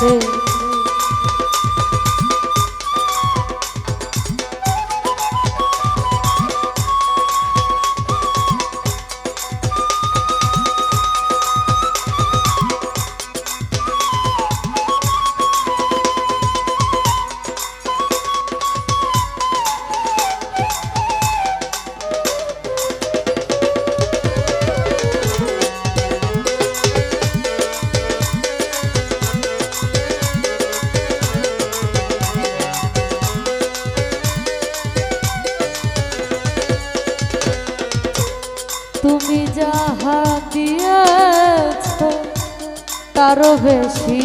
good. তুমি যাহা দিয়েছ তারও বেশি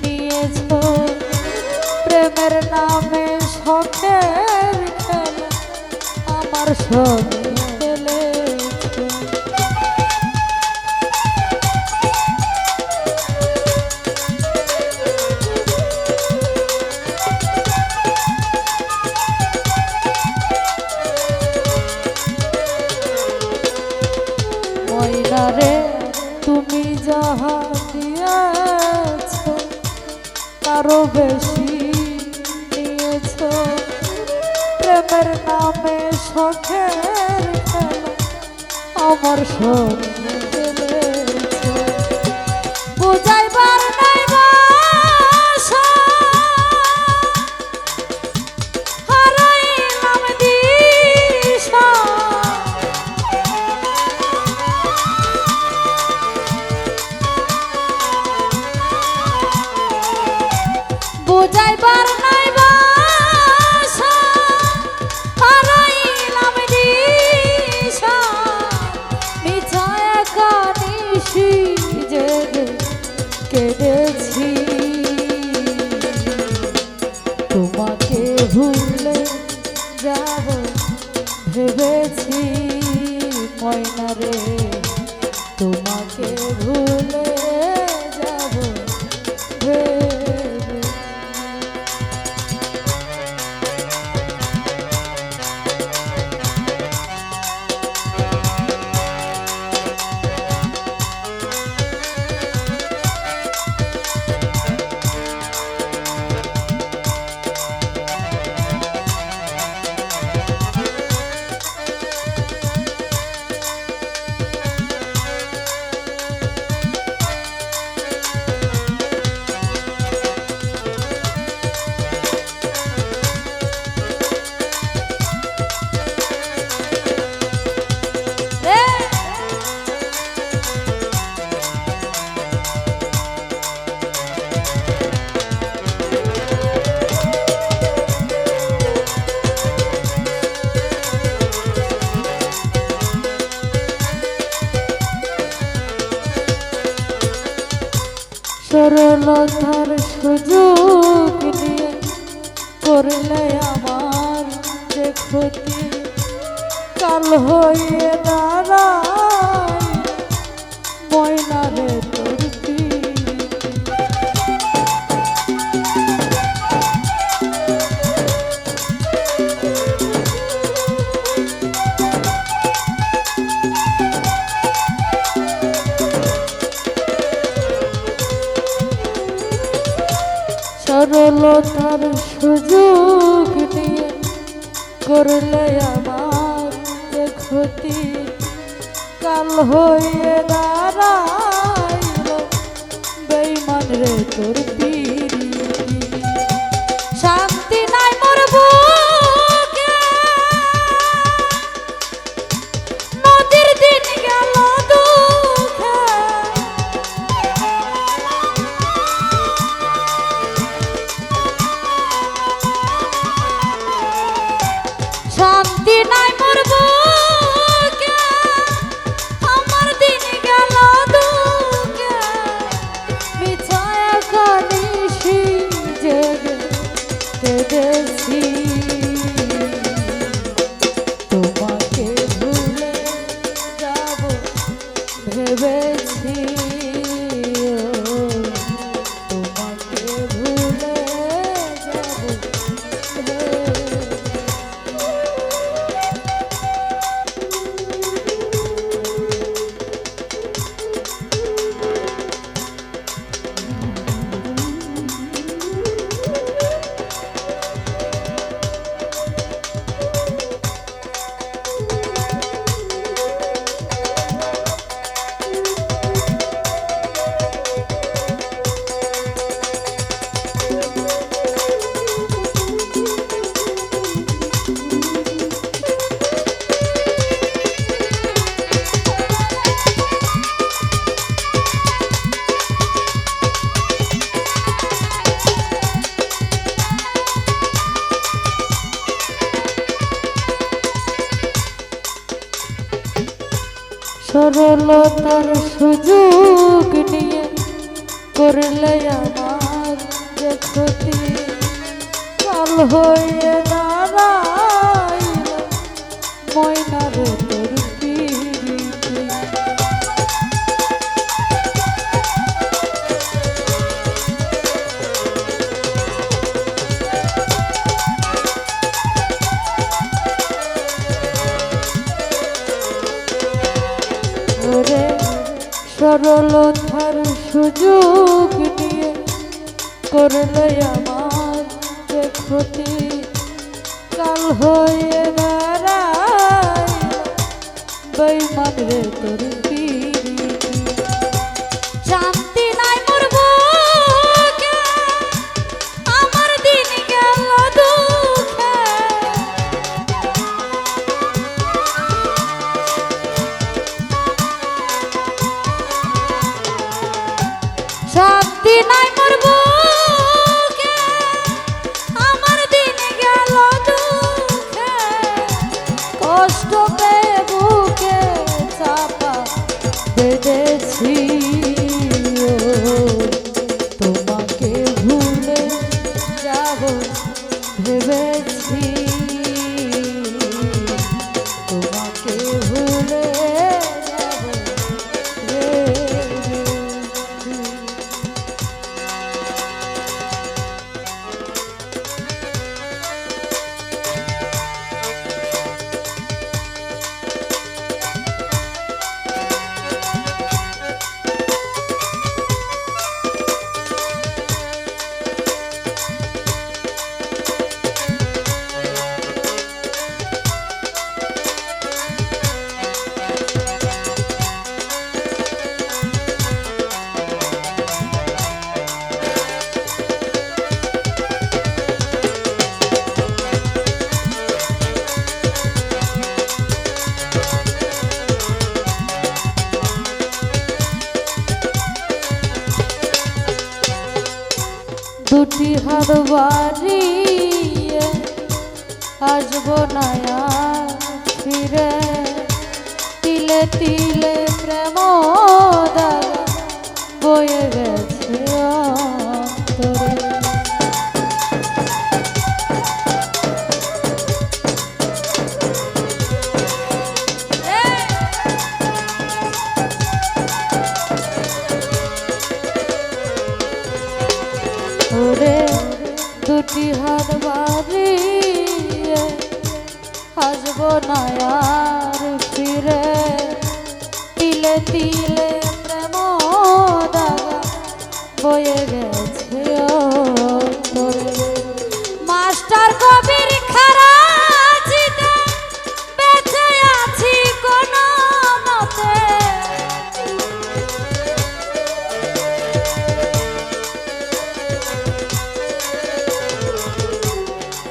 নিয়েছ প্রেমের নামে শখের খেলা আমার সঙ্গে দিয়েছ তারও বেশি নিয়েছ। প্রেমের নামে শখের আমার সঙ্গে ভুলে সরলতার সুযোগ দিয়ে করলে আমার যে ক্ষতি কাল হয়ে দাঁড়ায়। সরলতার সুযোগ নিয়ে করলে আমার ক্ষতি। কাল হয়ে দাঁড়াইল বেইমান রে তোর esqueci. সরলতার সুযোগ নিয়ে করলে আমার যে ক্ষতি। কাল হয়ে তোর ওরে সরলতার সুযোগ দিয়ে করলে আমার ক্ষতি কাল হয়ে দাঁড়াই বেইমান রে আসব না ফিরে। তিলে তিলে প্রেম দাদা বয়ে গেছে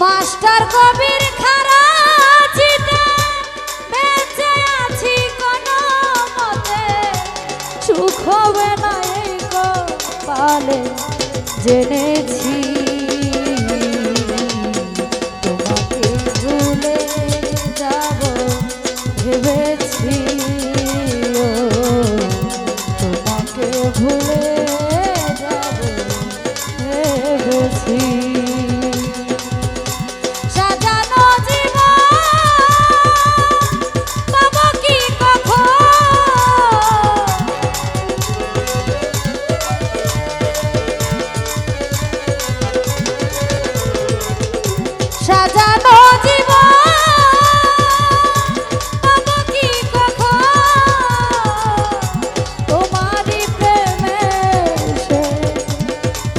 মাস্টার কবির খারাজিতে বেঁচে আছি কোনো মতে। সুখ হবে না এই জেনেছি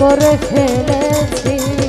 করে ফেলেছি।